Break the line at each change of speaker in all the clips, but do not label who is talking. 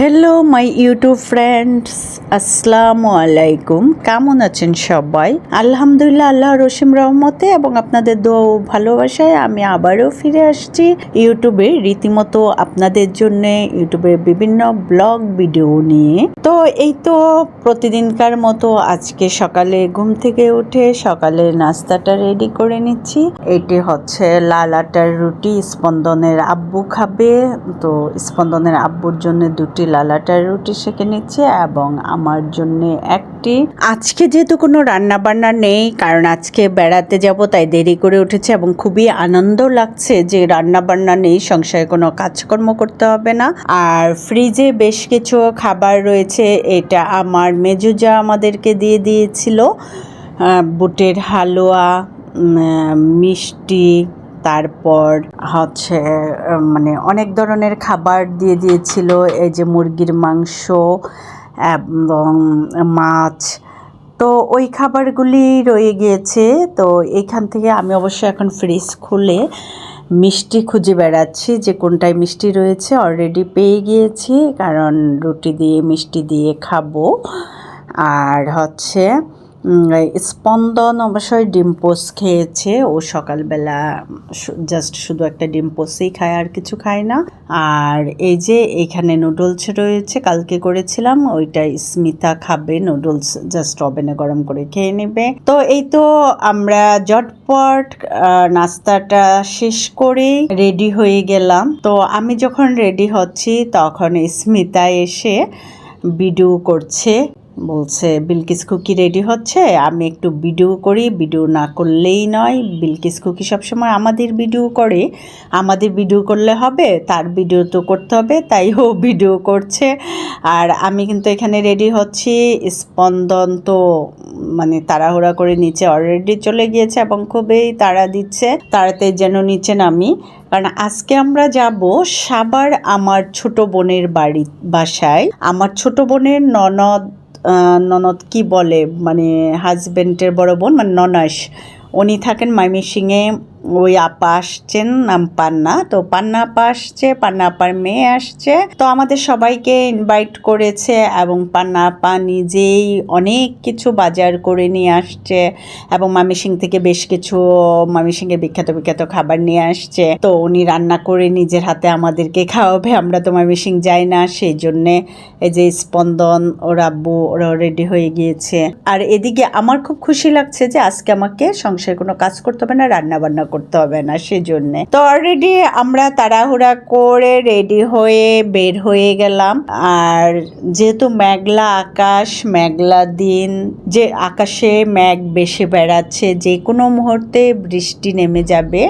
Hello my YouTube friends আসসালামু আলাইকুম কেমন আছেন সবাই? আলহামদুলিল্লাহ আল্লাহ রসিম রহমতে এবং আপনাদের দোয়া ও ভালোবাসায় আমি আবারও ফিরে আসছি ইউটিউবে রীতিমতো আপনাদের জন্য ইউটিউবে বিভিন্ন ব্লগ, ভিডিও নিয়ে। তো এই তো প্রতিদিনকার মতো আজকে সকালে ঘুম থেকে উঠে সকালে নাস্তাটা রেডি করে নিচ্ছি। এটি হচ্ছে লাল আটার রুটি, স্পন্দনের আব্বু খাবে। তো স্পন্দনের আব্বুর জন্য দুটি লাল আটার রুটি সেঁকে নিচ্ছে এবং আমার জন্য একটি আজকে যেহেতু কোনো রান্না বান্না নেই, কারণ আজকে বেড়াতে যাব, তাই দেরি করে উঠেছে এবং খুবই আনন্দ লাগছে যে রান্না বান্না নেই, সংসারে কোনো কাজকর্ম করতে হবে না। আর ফ্রিজে বেশ কিছু খাবার রয়েছে, এটা আমার মেজুজা আমাদেরকে দিয়ে দিয়েছিল। বুটের হালুয়া মিষ্টি তারপর হচ্ছে মানে অনেক ধরনের খাবার দিয়ে দিয়েছিল, এই যে মুরগির মাংস এবং মাছ। তো ওই খাবারগুলি রয়ে গিয়েছে। তো এইখান থেকে আমি অবশ্য এখন ফ্রিজ খুলে মিষ্টি খুঁজে বেড়াচ্ছি, যে কোনটায় মিষ্টি রয়েছে। অলরেডি পেয়ে গিয়েছি, কারণ রুটি দিয়ে, মিষ্টি দিয়ে খাব। আর হচ্ছে স্পন্দন অবশ্যই ডিম পোস খেয়েছে। ও সকালবেলা জাস্ট শুধু একটা ডিম পোসই খায়, আর কিছু খায় না। আর এই যে এখানে নুডলস রয়েছে, কালকে করেছিলাম ওইটা স্মিতা খাবে। নুডলস জাস্ট ওভেনে গরম করে খেয়ে নেবে। তো এই তো আমরা জটপট নাস্তাটা শেষ করে রেডি হয়ে গেলাম। তো আমি যখন রেডি হচ্ছি, তখন স্মিতা এসে ভিডিও করছে। বলছে, বিলকিস কুকি রেডি হচ্ছে, আমি একটু ভিডিও করি, ভিডিও না করলেই নয়। বিলকিস কুকি সবসময় আমাদের ভিডিও করে, আমাদের ভিডিও করলে হবে, তার ভিডিও তো করতে হবে, তাই ও ভিডিও করছে। আর আমি কিন্তু এখানে রেডি হচ্ছি, স্পন্দন তো মানে তাড়াহুড়া করে নিচে অলরেডি চলে গিয়েছে এবং খুবই তাড়া দিচ্ছে, তাড়াতে যেন নিচে নামি। কারণ আজকে আমরা যাব সাবার আমার ছোট বোনের বাড়ি, বাসায়। আমার ছোট বোনের ননদ ননদ কি বলে মানে হাজব্যান্ডের বড় বোন মানে ননাস উনি থাকেন ময়মনসিংহে ওই আপা আসছেন, নাম পান্না। তো পান্না আপা আসছে, পান্না আপার মেয়ে আসছে। তো আমাদের সবাইকে ইনভাইট করেছে এবং পান্না আপা নিজেই অনেক কিছু বাজার করে নিয়ে আসছে এবং মামিসিং থেকে বেশ কিছু মামিসিংয়ের বিখ্যাত বিখ্যাত খাবার নিয়ে আসছে। তো উনি রান্না করে নিজের হাতে আমাদেরকে খাওয়াবে, আমরা তো মামিসিং যাই না, সেই জন্যে এই যে স্পন্দন, ওর আব্বু ওরা রেডি হয়ে গিয়েছে। আর এদিকে আমার খুব খুশি লাগছে যে আজকে আমাকে সংসারে কোনো কাজ করতে হবে না রান্না বান্না করতে হবে না সেজন্য। তো অলরেডি আমরা তাড়াহুড়া করে রেডি হয়ে বের হয়ে গেলাম। আর যেহেতু মেঘলা আকাশ, মেঘলা দিন, যে আকাশে মেঘ বেশি বেড়াচ্ছে, যে কোনো মুহূর্তে বৃষ্টি নেমে যাবে।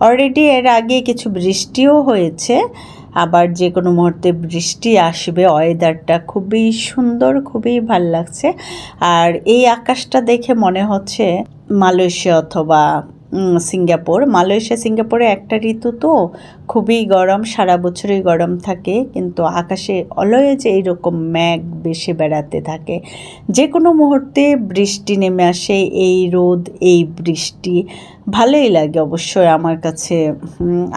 অলরেডি এর আগে কিছু বৃষ্টিও হয়েছে। আবার যে কোনো মুহূর্তে বৃষ্টি আসবে ওয়েদারটা খুবই সুন্দর, খুবই ভালো লাগছে। আর এই আকাশটা দেখে মনে হচ্ছে মালয়েশিয়া অথবা সিঙ্গাপুর। মালয়েশিয়া, সিঙ্গাপুরে একটা ঋতু তো খুবই গরম, সারা বছরই গরম থাকে, কিন্তু আকাশে অলওয়েজ এইরকম মেঘ বেশি বেড়াতে থাকে যে কোনো মুহূর্তে বৃষ্টি নেমে আসে, এই রোদ, এই বৃষ্টি, ভালোই লাগে অবশ্যই আমার কাছে।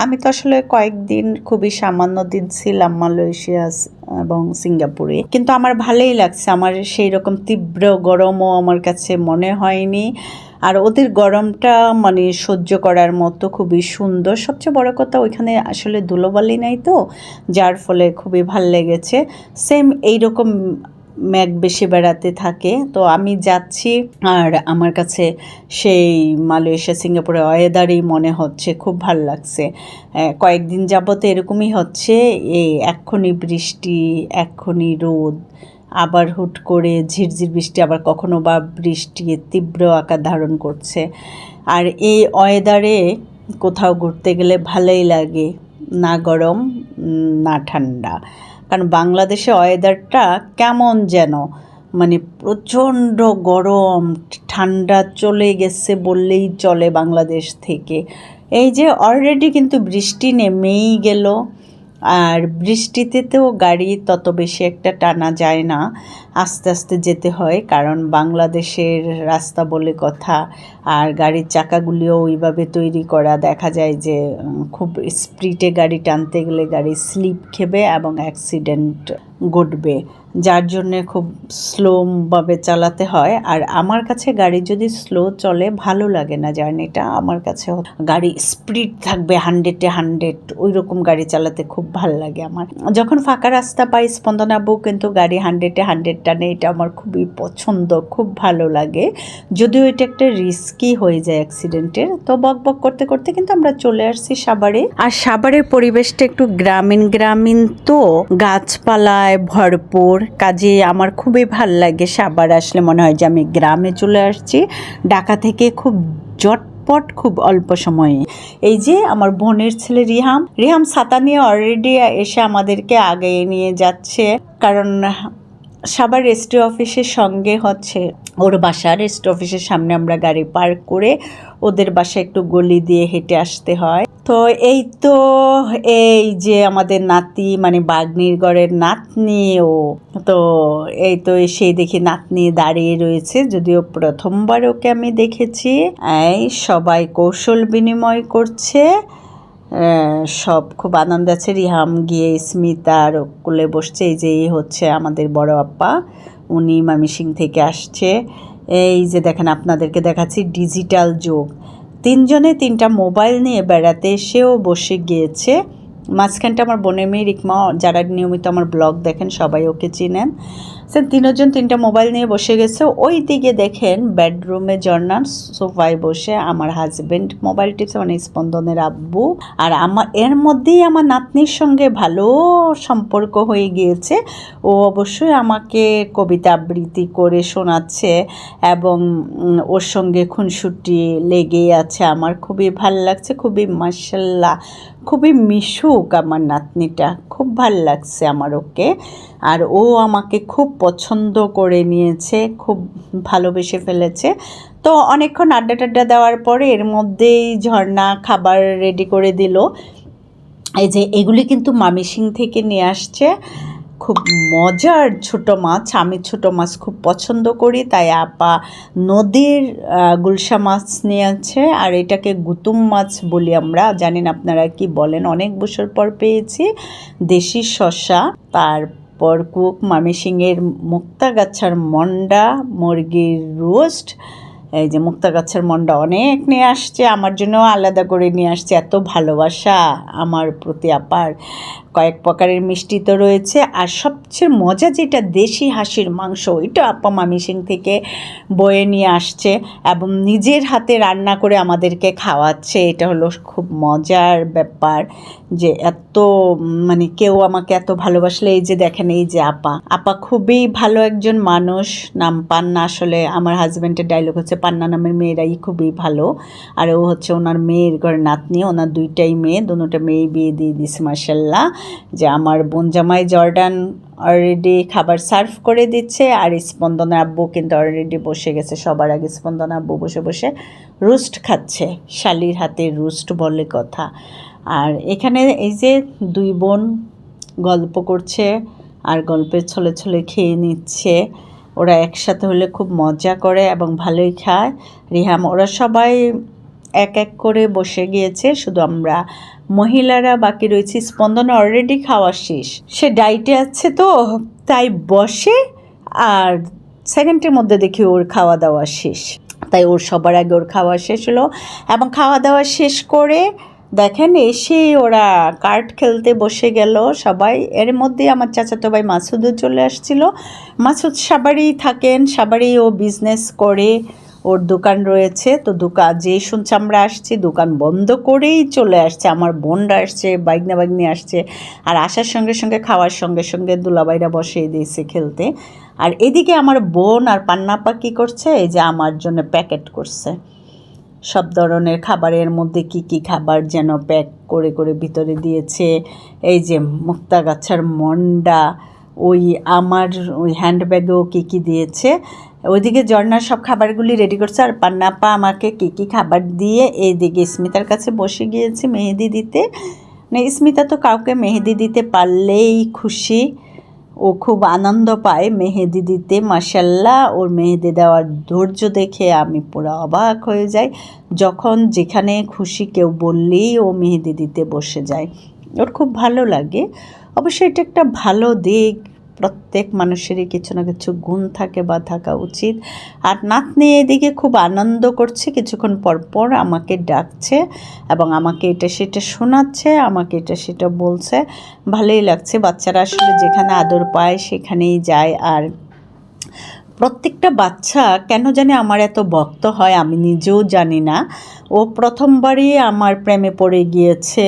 আমি তো আসলে কয়েকদিন খুবই সামান্য দিন ছিলাম মালয়েশিয়া এবং সিঙ্গাপুরে, কিন্তু আমার ভালোই লাগছে, আমার সেই রকম তীব্র গরমও আমার কাছে মনে হয়নি। আর ওদের গরমটা মানে সহ্য করার মতো খুবই সুন্দর। সবচেয়ে বড় কথা ওইখানে আসলে ধুলোবালি নাই তো, যার ফলে খুবই ভালো লেগেছে। সেম এইরকম ম্যাগ বেশি বেড়াতে থাকে। তো আমি যাচ্ছি আর আমার কাছে সেই মালয়েশিয়া সিঙ্গাপুরের ওয়েদারই মনে হচ্ছে, খুব ভালো লাগছে। কয়েকদিন যাবত এরকমই হচ্ছে। এই এক্ষুনি বৃষ্টি, এক্ষুনি রোদ আবার হুট করে ঝিরঝির বৃষ্টি, আবার কখনো বা বৃষ্টি তীব্র আকার ধারণ করছে। আর এই ওয়েদারে কোথাও ঘুরতে গেলে ভালোই লাগে, না গরম, না ঠান্ডা। কারণ বাংলাদেশে ওয়েদারটা কেমন যেন মানে প্রচণ্ড গরম, ঠান্ডা চলে গেছে বললেই চলে বাংলাদেশ থেকে। এই যে অলরেডি কিন্তু বৃষ্টি নেমেই গেল আর বৃষ্টিতে তো গাড়ি তত বেশি একটা টানা যায় না। আস্তে আস্তে যেতে হয়, কারণ বাংলাদেশের রাস্তা বলে কথা আর গাড়ির চাকাগুলিও ওইভাবে তৈরি করা দেখা যায় যে খুব স্পিডে গাড়ি টানতে গেলে গাড়ি স্লিপ খেবে এবং অ্যাক্সিডেন্ট ঘটবে। যার জন্যে খুব স্লোভাবে চালাতে হয়। আর আমার কাছে গাড়ি যদি স্লো চলে, ভালো লাগে না জার্নিটা। আমার কাছে গাড়ি স্পিড থাকবে হান্ড্রেডে হান্ড্রেড ওই রকম গাড়ি চালাতে খুব ভালো লাগে আমার। যখন ফাঁকা রাস্তা পাই স্পন্দনাবু কিন্তু গাড়ি হান্ড্রেডে হান্ড্রেড টানে এটা আমার খুবই পছন্দ, খুব ভালো লাগে। যদিও এটা একটা রিস্কি হয়ে যায় অ্যাক্সিডেন্টের তো বক বক করতে করতে কিন্তু আমরা চলে আসছি সাবারে আর সাবারের পরিবেশটা একটু গ্রামীণ গ্রামীণ তো, গাছপালায় ভরপুর, কাজে আমার খুবই ভালো লাগে সাবার আসলে মনে হয় যে আমি গ্রামে চলে আসছি। ঢাকা থেকে খুব জটপট, খুব অল্প সময়ে। এই যে আমার বোনের ছেলে রিহাম রিহাম ছাতা নিয়ে অলরেডি এসে আমাদেরকে আগে নিয়ে যাচ্ছে। কারণ সাবার রেজিস্ট্রি অফিসের সঙ্গে হচ্ছে ওর বাসা রেজিস্ট্রি অফিসের সামনে আমরা গাড়ি পার্ক করে ওদের বাসা একটু গলি দিয়ে হেঁটে আসতে হয়। তো এই তো এই যে আমাদের নাতি মানে বাগনির গড়ের নাতনি ও, তো এই তো সেই দেখি নাতনি দাঁড়িয়ে রয়েছে, যদিও প্রথমবার ওকে আমি দেখেছি। এই সবাই কৌশল বিনিময় করছে। সব খুব আনন্দ আছে। রিহাম গিয়ে স্মিতা আর কোলে বসছে। এই যে, এই হচ্ছে আমাদের বড় আপ্পা উনি মামিসিং থেকে আসছে। এই যে দেখেন, আপনাদেরকে দেখাচ্ছি ডিজিটাল যুগ। তিনজনে তিনটা মোবাইল নিয়ে বেড়াতে এসেও বসে গিয়েছে। মাঝখানটা আমার বোনের মেয়ে রিকমা, যারা নিয়মিত আমার ব্লগ দেখেন, সবাই ওকে চিনেন। সে তিনজন, তিনটা মোবাইল নিয়ে বসে গেছে। ওই দিকে দেখেন বেডরুমে জর্নার সোফায় বসে আমার হাজব্যান্ড মোবাইল টিপছে মানে স্পন্দনের আব্বু। আর আমার এর মধ্যেই আমার নাতনির সঙ্গে ভালো সম্পর্ক হয়ে গিয়েছে। ও অবশ্যই আমাকে কবিতা আবৃত্তি করে শোনাচ্ছে এবং ওর সঙ্গে খুনসুটি লেগেই আছে। আমার খুবই ভালো লাগছে, খুবই মার্শাল্লাহ খুবই মিশুক আমার নাতনিটা। খুব ভালো লাগছে আমার ওকে। আর ও আমাকে খুব পছন্দ করে নিয়েছে, খুব ভালোবেসে ফেলেছে। তো অনেকক্ষণ আড্ডা টাড্ডা দেওয়ার পরে এর মধ্যেই ঝর্ণা, খাবার রেডি করে দিল। এই যে এগুলি কিন্তু মামিসিং থেকে নিয়ে আসছে। খুব মজার ছোট মাছ। আমি ছোট মাছ খুব পছন্দ করি, তাই আপা নদীর গুলশা মাছ নিয়ে আছে আর এটাকে গুতুম মাছ বলি আমরা। জানেন আপনারা কি বলেন? অনেক বছর পর পেয়েছি। দেশি শশা তারপর কুক মামিসিংয়ের মুক্তাগাছার মন্ডা, মুরগির রোস্ট এই যে মুক্তা গাছের মনটা অনেক নিয়ে আসছে, আমার জন্য আলাদা করে নিয়ে আসছে। এত ভালোবাসা আমার প্রতি আপার। কয়েক প্রকারের মিষ্টি তো রয়েছে। আর সবচেয়ে মজা যেটা দেশি হাসির মাংস, ওইটা আপা মামিসিং থেকে বয়ে নিয়ে আসছে এবং নিজের হাতে রান্না করে আমাদেরকে খাওয়াচ্ছে। এটা হলো খুব মজার ব্যাপার যে এত মানে কেউ আমাকে এত ভালোবাসলে, এই যে দেখেন, এই যে আপা। আপা খুবই ভালো একজন মানুষ, নাম পান না আসলে। আমার হাজব্যান্ডের ডায়লগ হচ্ছে পান্না নামের মেয়েরাই খুবই ভালো। আর ও হচ্ছে ওনার মেয়ের ঘর নাতনি, ওনার দুইটাই মেয়ে দুটা মেয়ে বিয়ে দিয়ে দিয়েছে মার্শাল্লাহ যে আমার বোন জামাই জর্ডান অলরেডি খাবার সার্ভ করে দিচ্ছে, আর স্পন্দনা আব্বু কিন্তু অলরেডি বসে গেছে, সবার আগে স্পন্দনা আব্বু বসে বসে রুস্ট খাচ্ছে, শালির হাতে রুস্ট বলে কথা। আর এখানে এই যে দুই বোন গল্প করছে, আর গল্পের ছলে ছলে খেয়ে নিচ্ছে ওরা একসাথে হলে খুব মজা করে এবং ভালোই খায়। রিহাম, ওরা সবাই এক এক করে বসে গিয়েছে, শুধু আমরা। মহিলারা বাকি রয়েছে, স্পন্দন অলরেডি খাওয়া শেষ। সে ডাইটে আছে তো, তাই বসে আর সেকেন্ডের মধ্যে দেখি ওর খাওয়া দাওয়া শেষ। তাই ওর সবার আগে ওর খাওয়া শেষ হলো এবং খাওয়া দাওয়া শেষ করে দেখেন, এসে ওরা কার্ড খেলতে বসে গেল সবাই। এর মধ্যে আমার চাচাতো ভাই মাসুদও চলে আসছিল। মাসুদ সাবারেই থাকেন সাবারেই ও বিজনেস করে ওর দোকান রয়েছে। তো দোকান যেই শুনছে আমরা আসছি, দোকান বন্ধ করেই চলে আসছে। আমার বোনরা আসছে বাইগনা বাইগনি আসছে। আর আসার সঙ্গে সঙ্গে, খাওয়ার সঙ্গে সঙ্গে দুলাবাইরা বসিয়ে দিয়েছে খেলতে। আর এদিকে আমার বোন আর পান্নাপা কী করছে? এই যে আমার জন্য প্যাকেট করছে। সব ধরনের খাবারের মধ্যে কি কি খাবার যেন প্যাক করে করে ভিতরে দিয়েছে? এই যে মুক্তাগাছার মন্ডা, ওই আমার ওই হ্যান্ডব্যাগেও কী কী দিয়েছে? ওইদিকে ঝর্নার সব খাবারগুলি রেডি করছে আর পান্নাপা আমাকে কী কী খাবার দিয়ে এইদিকে স্মিতার কাছে বসে গিয়েছি মেহেদি দিতে। মানে স্মিতা তো কাউকে মেহেদি দিতে পারলেই খুশি। ও খুব আনন্দ পায় মেহেদি দিতে মাসাল্লাহ ওর মেহেদি দেওয়ার ধৈর্য দেখে আমি পুরো অবাক হয়ে যাই। যখন যেখানে খুশি কেউ বললেই ও মেহেদি দিতে বসে যায়। ওর খুব ভালো লাগে। অবশ্যই এটা একটা ভালো দিক। প্রত্যেক মানুষেরই কিছু না কিছু গুণ থাকে বা থাকা উচিত। আর নাতনি এদিকে খুব আনন্দ করছে, কিছুক্ষণ পর পর আমাকে ডাকছে এবং আমাকে এটা সেটা শোনাচ্ছে, আমাকে এটা সেটা বলছে। ভালোই লাগছে, বাচ্চারা আসলে যেখানে আদর পায় সেখানেই যায়। আর প্রত্যেকটা বাচ্চা কেন জানি আমার এত ভক্ত হয় আমি নিজেও জানি না। ও প্রথমবারই আমার প্রেমে পড়ে গিয়েছে।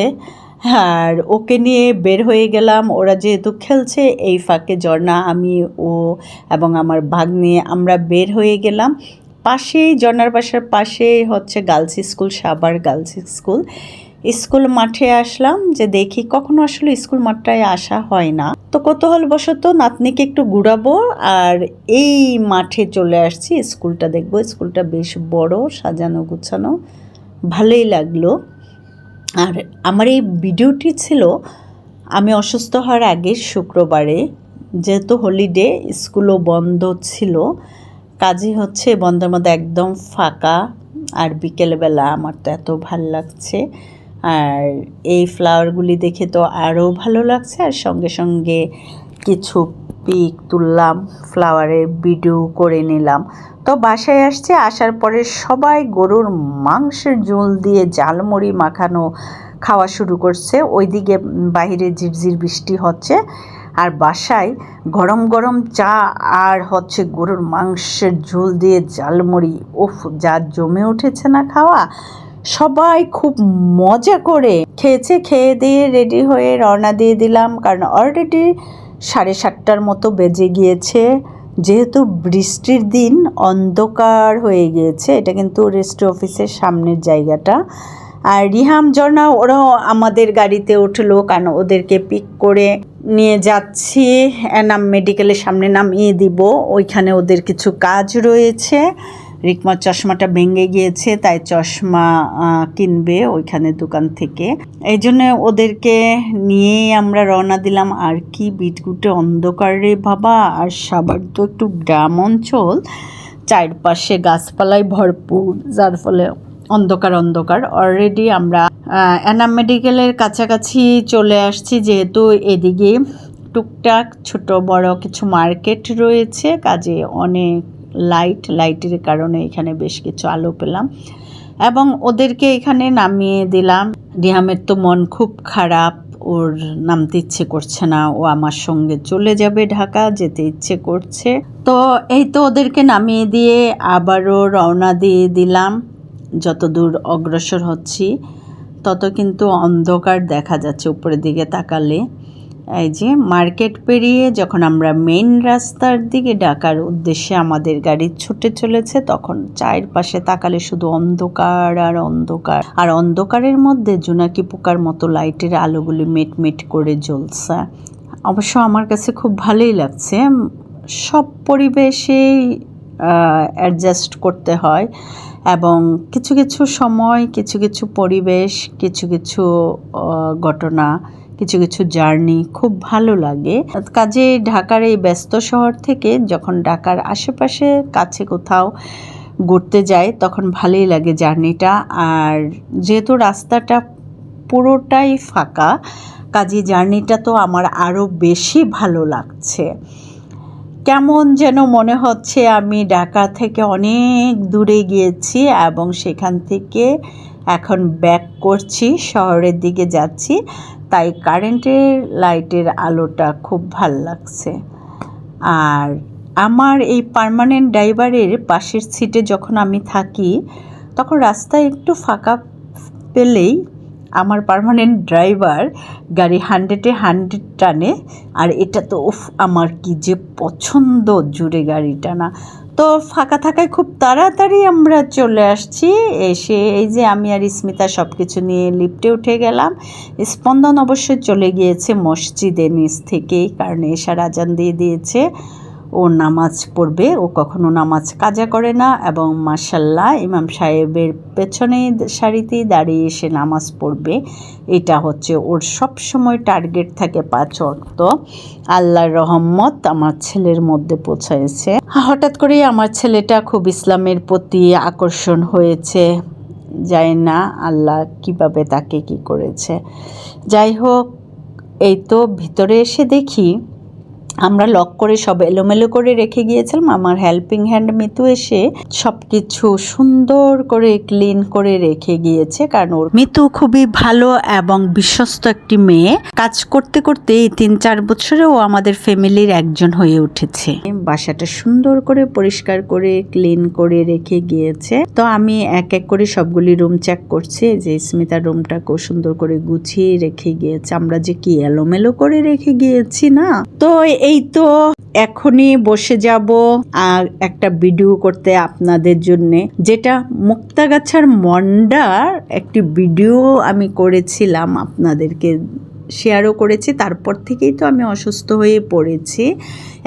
আর ওকে নিয়ে বের হয়ে গেলাম। ওরা যেহেতু খেলছে, এই ফাঁকে ঝর্ণা আমি, ও এবং আমার ভাগ্নে, আমরা বের হয়ে গেলাম। পাশেই ঝর্ণার বাসার পাশেই হচ্ছে গার্লস স্কুল সাবার গার্লস স্কুল। স্কুল মাঠে আসলাম যে দেখি কখনো আসলে স্কুল মাঠটায় আসা হয় না। তো কৌতূহলবশত নাতনিকে একটু ঘুরাবো আর এই মাঠে চলে আসছি। স্কুলটা দেখব। স্কুলটা বেশ বড়, সাজানো গুছানো। ভালোই লাগল। আর আমার এই ভিডিওটি ছিল, আমি অসুস্থ হওয়ার আগে শুক্রবারে, যেহেতু হলিডে স্কুলও বন্ধ ছিল, কাজই হচ্ছে বন্ধের মধ্যে একদম ফাঁকা, আর বিকেলবেলা আমার তো এত ভালো লাগছে, আর এই ফ্লাওয়ারগুলি দেখে তো আরও ভালো লাগছে, আর সঙ্গে সঙ্গে কিছু পিক তুললাম ফ্লাওয়ারের ভিডিও করে নিলাম। তো বাসায় আসছে, আসার পরে সবাই গরুর মাংসের ঝোল দিয়ে জালমুড়ি মাখানো খাওয়া শুরু করছে। ওইদিকে বাইরে ঝিরঝির বৃষ্টি হচ্ছে। আর বাসায় গরম গরম চা আর হচ্ছে গরুর মাংসের ঝোল দিয়ে জালমুড়ি উফ, যা জমে উঠেছে না খাওয়া। সবাই খুব মজা করে খেয়েছে, খেয়ে দিয়ে রেডি হয়ে রওনা দিয়ে দিলাম। কারণ অলরেডি সাড়ে সাতটার মতো বেজে গিয়েছে। যেহেতু বৃষ্টির দিন অন্ধকার হয়ে গিয়েছে, এটা কিন্তু রেস্ট্রি অফিসের সামনের জায়গাটা। আর রিহাম ঝর্ণা ওরাও আমাদের গাড়িতে উঠল, কারণ ওদেরকে পিক করে নিয়ে যাচ্ছি। এনাম মেডিকেলের সামনে নামিয়ে দিব। ওইখানে ওদের কিছু কাজ রয়েছে। রিকমার চশমাটা ভেঙে গিয়েছে, তাই চশমা কিনবে ওইখানে দোকান থেকে। এই জন্য ওদেরকে নিয়েই আমরা রওনা দিলাম। আর কি বিটকুটে অন্ধকার রে বাবা, আর সাবার তো একটু গ্রাম অঞ্চল। চারপাশে গাছপালায় ভরপুর, যার ফলে অন্ধকার অন্ধকার। অলরেডি আমরা অ্যানাম মেডিকেলের কাছাকাছি চলে আসছি, যেহেতু এদিকে টুকটাক ছোট বড় কিছু মার্কেট রয়েছে, কাজে অনেক লাইট লাইটের কারণে এখানে বেশ কিছু আলো পেলাম। এবং ওদেরকে এখানে নামিয়ে দিলাম। রিহামের তো মন খুব খারাপ, ওর নামতে ইচ্ছে করছে না, ও আমার সঙ্গে চলে যাবে ঢাকা, যেতে ইচ্ছে করছে। তো এই তো ওদেরকে নামিয়ে দিয়ে আবারও রওনা দিয়ে দিলাম। যত দূর অগ্রসর হচ্ছি, তত কিন্তু অন্ধকার দেখা যাচ্ছে উপরের দিকে তাকালে। এই যে মার্কেট পেরিয়ে যখন আমরা মেন রাস্তার দিকে ডাকার উদ্দেশ্যে আমাদের গাড়ি ছুটে চলেছে, তখন চারপাশে তাকালে শুধু অন্ধকার আর অন্ধকার। আর অন্ধকারের মধ্যে জোনাকি পোকার মতো লাইটের আলোগুলি মেটমেট করে জ্বলছে। অবশ্য আমার কাছে খুব ভালোই লাগছে। সব পরিবেশেই অ্যাডজাস্ট করতে হয় এবং কিছু কিছু সময়, কিছু কিছু পরিবেশ, কিছু কিছু ঘটনা কিছু কিছু জার্নি খুব ভালো লাগে। কাজে ঢাকার এই ব্যস্ত শহর থেকে যখন ঢাকার আশেপাশে কাছে কোথাও ঘুরতে যাই, তখন ভালোই লাগে জার্নিটা। আর যেহেতু রাস্তাটা পুরোটাই ফাঁকা, কাজে জার্নিটা তো আমার আরও বেশি ভালো লাগছে। কেমন যেন মনে হচ্ছে আমি ঢাকা থেকে অনেক দূরে গিয়েছি এবং সেখান থেকে এখন ব্যাক করছি, শহরের দিকে যাচ্ছি। তাই কারেন্টের লাইটের আলোটা খুব ভালো লাগছে। আর আমার এই পারমানেন্ট ড্রাইভারের পাশের সিটে যখন আমি থাকি, তখন রাস্তায় একটু ফাঁকা পেলেই আমার পারমানেন্ট ড্রাইভার গাড়ি হান্ড্রেডে হান্ড্রেড টানে। আর এটা তো, উফ, আমার কি যে পছন্দ জুড়ে গাড়ি টানা তো ফাঁকা থাকায় খুব তাড়াতাড়ি আমরা চলে আসছি। এসে এই যে আমি আর স্মিতা সব কিছু নিয়ে লিফটে উঠে গেলাম। স্পন্দন অবশ্যই চলে গিয়েছে মসজিদে নিচ থেকেই, কারণ এশার আজান দিয়ে দিয়েছে। ও নামাজ পড়বে, ও কখনো নামাজ কাজা করে না এবং মাসাল্লাহ ইমাম সাহেবের পেছনে সারিতেই দাঁড়িয়ে এসে নামাজ পড়বে। এটা হচ্ছে ওর সব সময় টার্গেট থাকে পাঁচ অর্থ আল্লাহর রহম্মত আমার ছেলের মধ্যে পৌঁছাইছে। হঠাৎ করেই আমার ছেলেটা খুব ইসলামের প্রতি আকর্ষণ হয়েছে। যায় না, আল্লাহ কীভাবে তাকে কি করেছে? যাই হোক, এই তো ভিতরে এসে দেখি আমরা লক করে সব এলোমেলো করে রেখে গিয়েছিলাম। আমার হেল্পিং হ্যান্ড মিতু এসে সবকিছু সুন্দর করে ক্লিন করে রেখে গিয়েছে। কারণ ওর মিতু খুবই ভালো এবং বিশ্বস্ত একটি মেয়ে। কাজ করতে করতে এই তিন চার বছরে ও আমাদের ফ্যামিলির একজন হয়ে উঠেছে। বাসাটা সুন্দর করে পরিষ্কার করে ক্লিন করে রেখে গিয়েছে। তো আমি এক এক করে সবগুলি রুম চেক করছি। যে স্মিতার রুমটাকেও সুন্দর করে গুছিয়ে রেখে গিয়েছে। আমরা যে কি এলোমেলো করে রেখে গিয়েছি না? তো এই তো এখনই বসে যাব আর একটা ভিডিও করতে আপনাদের জন্যে, যেটা মুক্তাগাছার মন্ডার একটি ভিডিও আমি করেছিলাম আপনাদেরকে শেয়ারও করেছি। তারপর থেকেই তো আমি অসুস্থ হয়ে পড়েছি।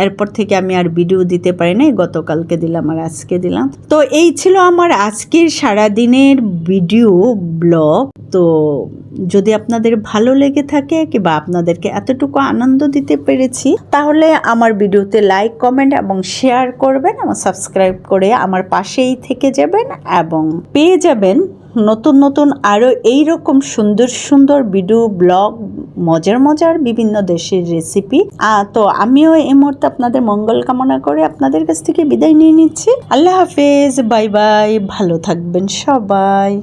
এরপর থেকে আমি আর ভিডিও দিতে পারি নাই, গতকালকে দিলাম আর আজকে দিলাম। তো এই ছিল আমার আজকের সারাদিনের ভিডিও ব্লগ তো যদি আপনাদের ভালো লেগে থাকে কিংবা আপনাদেরকে এতটুকু আনন্দ দিতে পেরেছি, তাহলে আমার ভিডিওতে লাইক কমেন্ট এবং শেয়ার করবেন এবং সাবস্ক্রাইব করে আমার পাশেই থেকে যাবেন এবং পেয়ে যাবেন নতুন নতুন আরও এই রকম সুন্দর সুন্দর ভিডিও ব্লগ মজার মজার বিভিন্ন দেশের রেসিপি তো আমিও এই মুহূর্তে আপনাদের মঙ্গল কামনা করে আপনাদের কাছ থেকে বিদায় নিয়ে নিচ্ছি। আল্লাহ হাফেজ, বাই বাই, ভালো থাকবেন সবাই।